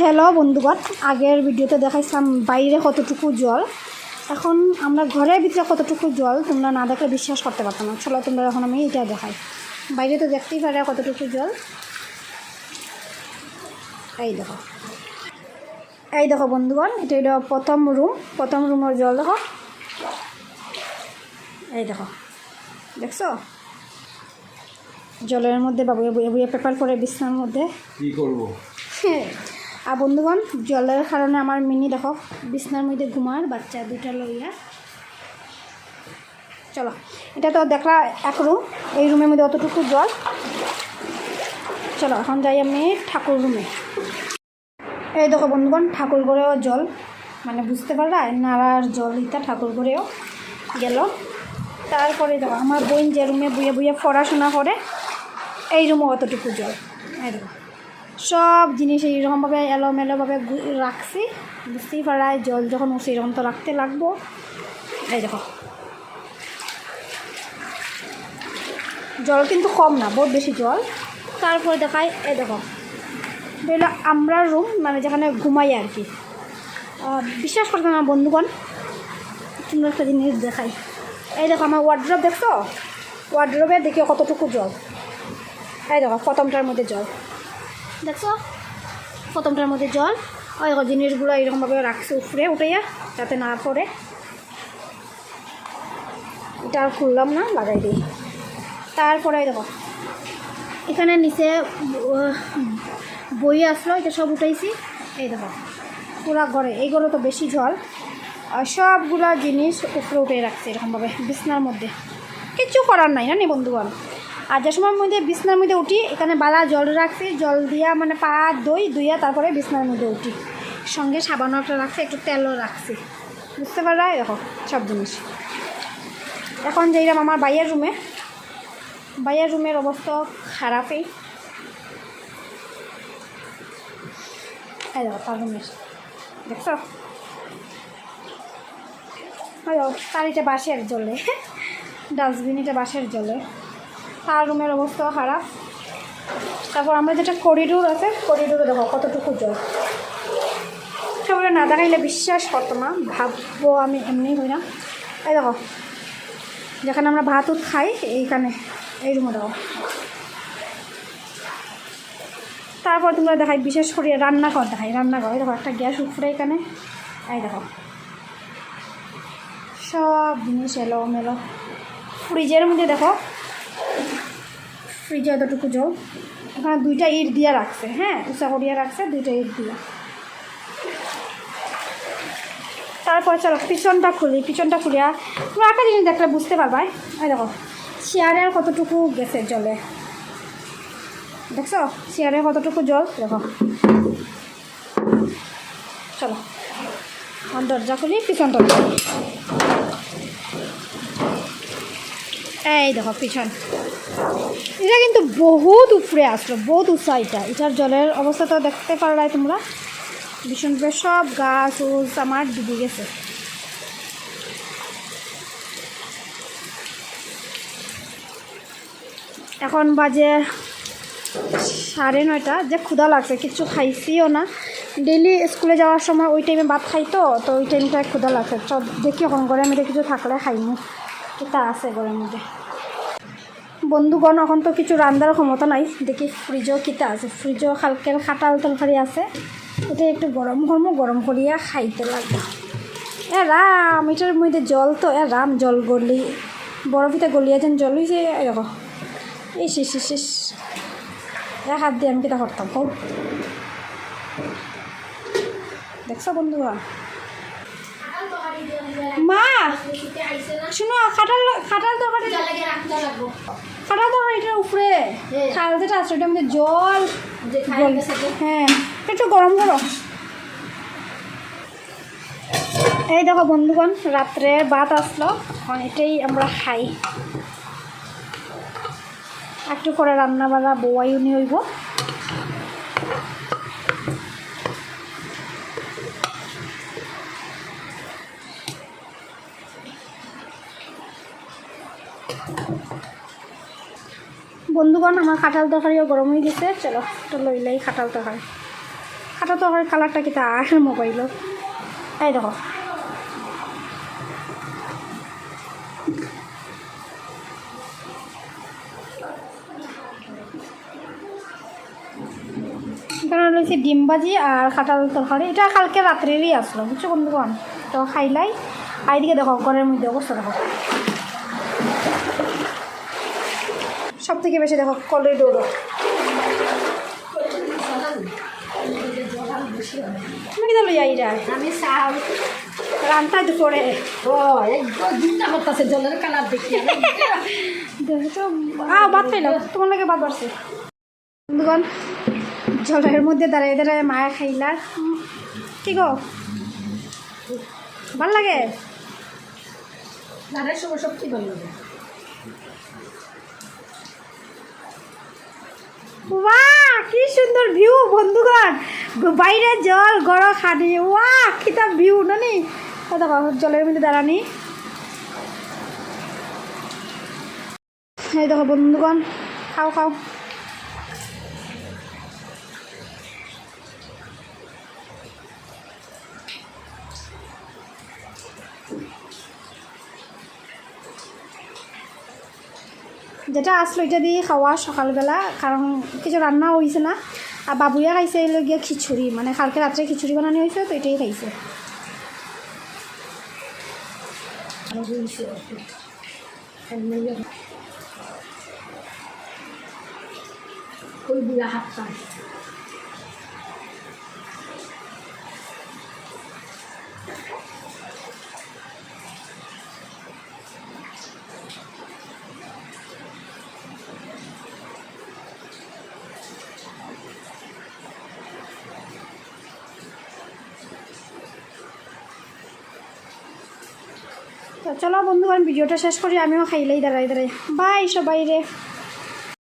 Hello বন্ধুগণ আগের ভিডিওতে দেখাইছিলাম বাইরে কতটুকু জল। এখন আমরা ঘরের ভিতরে কতটুকু জল তোমরা না দেখলে বিশ্বাস করতে পারতো না। চলো তোমরা এখন আমি এটা দেখাই। বাইরে তো দেখতেই পারে কতটুকু জল। এই দেখো। এই দেখো বন্ধুগণ এটা হলো প্রথম রুম প্রথম রুমের জল দেখো। এই দেখো। দেখছ? জলের মধ্যে বাবুয়ে বইয়ে বইয়ে পেপার করে বিছনার মধ্যে। কি করব? আর বন্ধুগণ, জলের কারণে আমার মিনি দেখো বিছনার মধ্যে ঘুমার বাচ্চা দুটা লইয়া চলো এটা তো দেখলা এক রুম এই রুমের মধ্যে অতটুকু জল। চলো, এখন যাই আমি ঠাকুর রুমে এই দেখো বন্ধুগণ ঠাকুর ঘরেও জল। মানে বুঝতে পারলা নাড়ার জল ইটা ঠাকুর ঘরেও গেল। তারপরে দেখো আমার বোন যে রুমে বুয়ে বুয়ে পড়াশোনা করে এই রুমে অতটুকু জল। এই দেখো। সব জিনিস এইরকমভাবে এলোমেলোভাবে রাখছি, বুঝতেই পারায় জল যখন উঠছে এরকম তো রাখতে লাগবো। এই দেখো। জল কিন্তু কম না, বহুত বেশি জল। তারপরে দেখায় এই দেখো। এটা আমরা রুম মানে যেখানে ঘুমাই আর কি। বিশ্বাস করবে না বন্ধুগণ সুন্দর একটা জিনিস দেখাই। এই দেখো, আমার ওয়ার্ড্রপ দেখছ? ওয়ার্ড্রপে দেখি কতটুকু জল। এই দেখো, প্রথমটার মধ্যে জল। দেখছ? প্রথমটার মধ্যে জল। ওই জিনিসগুলো এরকমভাবে রাখছে উপরে, উঠাইয়া, যাতে না পড়ে। এটা আর খুললাম না, লাগাই দিই। তারপরে দেখো, এখানে নিচে বই আসলো, এটা সব উঠাইছি। এই দেখো, পুরা ঘরে, এই ঘরে তো বেশি জল। আর সবগুলা জিনিস উপরে উঠে রাখছে এরকমভাবে, বিছনার মধ্যে। কিচ্ছু করার নাই না নি বন্ধুগণ। আর যে সময় মধ্যে বিছনার মধ্যে উঠি, এখানে বালা জল রাখছি, জল দিয়া মানে পা, দই দুইয়া তারপরে বিছনার মধ্যে উঠি। সঙ্গে সাবানও একটা রাখছি, একটু তেলও রাখছি। বুঝতে পারা দেখো, সব জিনিস। এখন যাইলাম আমার বাইয়ের রুমে বাইয়ের রুমের অবস্থা খারাপই। তার রুমের দেখছ? হ্যালো তার এটা বাঁশের জলে, ডাস্টবিন এটা বাঁশের জলে। তার রুমের অবস্থাও খারাপ। তারপর আমরা যেটা করিডোর আছে, করিডোরে দেখো কতটুকু জল। সেগুলো না দেখাইলে বিশ্বাস করতো না, ভাববো আমি এমনি হই না। এই দেখো, যেখানে আমরা ভাত খাই, এইখানে, এই রুমে দেখো। তারপর তোমরা দেখাই, বিশেষ করে রান্নাঘর দেখাই, রান্নাঘর দেখো একটা গ্যাস উপরে এখানে। এই দেখো, সব জিনিস এলো মেলো ফ্রিজের মধ্যে দেখো ফ্রিজে এতটুকু জল। ওখানে দুইটা ইট দিয়ে রাখছে হ্যাঁ? উষা করিয়া রাখছে, দুইটা ইট দিয়ে। তারপর চলো, পিছনটা খুলি, পিছনটা খুলিয়া তুমি একটা জিনিস দেখলে বুঝতে পারবা এই দেখো চেয়ারে আর কতটুকু গেছে জলে? দেখছ? চেয়ারে কতটুকু জল? দেখো। চলো আমার দরজা খুলি, পিছনটা এই দেখো, পিছন। এটা কিন্তু বহুত উপরে আসলো, বহুত উঁচা এটা। এটার জলের অবস্থা তো দেখতে পারলাই তোমরা। ভীষণ সব গাছ উছ আমার ডুবে গেছে। এখন বাজে সাড়ে নয়টা, যে ক্ষুধা লাগছে, কিছু খাইছিও না। ডেলি স্কুলে যাওয়ার সময় ওই টাইমে ভাত খাই তো ওই টাইমটা ক্ষুধা লাগছে। সব দেখি, এখন ঘরের মধ্যে কিছু থাকলে খাইনি এটা আছে ঘরের মধ্যে। বন্ধুগণ, এখন তো কিছু রান্নার ক্ষমতা নাই। দেখি ফ্রিজও কিতা আছে। ফ্রিজও হালকের খাটাল তরকারি আছে। এটা একটু গরম গরম গরম করিয়া খাইতে লাগবে। এ রাম এটার মধ্যে জল তো, এ রাম জল গলি। বরফিতে গলিয়া যেন জল হয়েছে এরকম ইস ইস ইস ইস এ হাত দিয়ে আমি কিতা করতাম হোক দেখছ বন্ধুরা মা! শুনো, খাটাল খাটাল তরকারি দাও এটার উপরে। খাল যেটা আছে ওটার মধ্যে জল হ্যাঁ একটু গরম করো। এই দেখো বন্ধুগণ রাত্রে ভাত আসলো এখন এটাই আমরা খাই। একটু করে রান্না বান্না বউয়াই উনি হইব। বন্ধুগণ, আমার কাঁঠাল তরকারিও গরম হয়ে গেছে চলো, একটু লইলেই কাঁঠাল তরকারি। কাটা তো হয় কালারটা কি তা মোবাইল এই দেখো। এখানে ডিম ভাজি আর কাঁঠাল তরকারি। এটা কালকে রাত্রেরই আসলো, বুঝছ বন্ধুগণ? তো খাইলাই। আর এদিকে দেখো, ঘরের মধ্যে অবস্থা দেখো। সব থেকে বেশি দেখো করিডোর তুমি আমি চাও ও চিন্তা করতেছে জলের কালার দেখি আ ভাত পাইলাম তোমার লাগে ভাত বাড়ছে। বন্ধুগণ জলের মধ্যে দাঁড়িয়ে দাঁড়িয়ে মায়া খাইলা। কি গো? ভালো লাগে? দাঁড়ার সময় সব কি ভালো লাগে বাহ, কি সুন্দর ভিউ বন্ধুগণ। বাইরে জল গড় খানি ওয়া কিতা ভিউ নানি? দেখো জলের মধ্যে দাঁড়ানি। এই দেখো, বন্ধুগণ, খাও খাও। যেটা আসলো এটা দিয়ে খাওয়া সকালবেলা কারণ কিছু রান্না হয়েছে না। আর বাবুয়া খাইছে এলো গিয়ে খিচুড়ি মানে কালকে রাত্রে খিচুড়ি বানানো হয়েছে তো এটাই খাইছে। হাত চলো বন্ধুগণ ভিডিওটা শেষ করি আমিও খাইলেই দাঁড়াই দাঁড়াই। বাই সবাই রে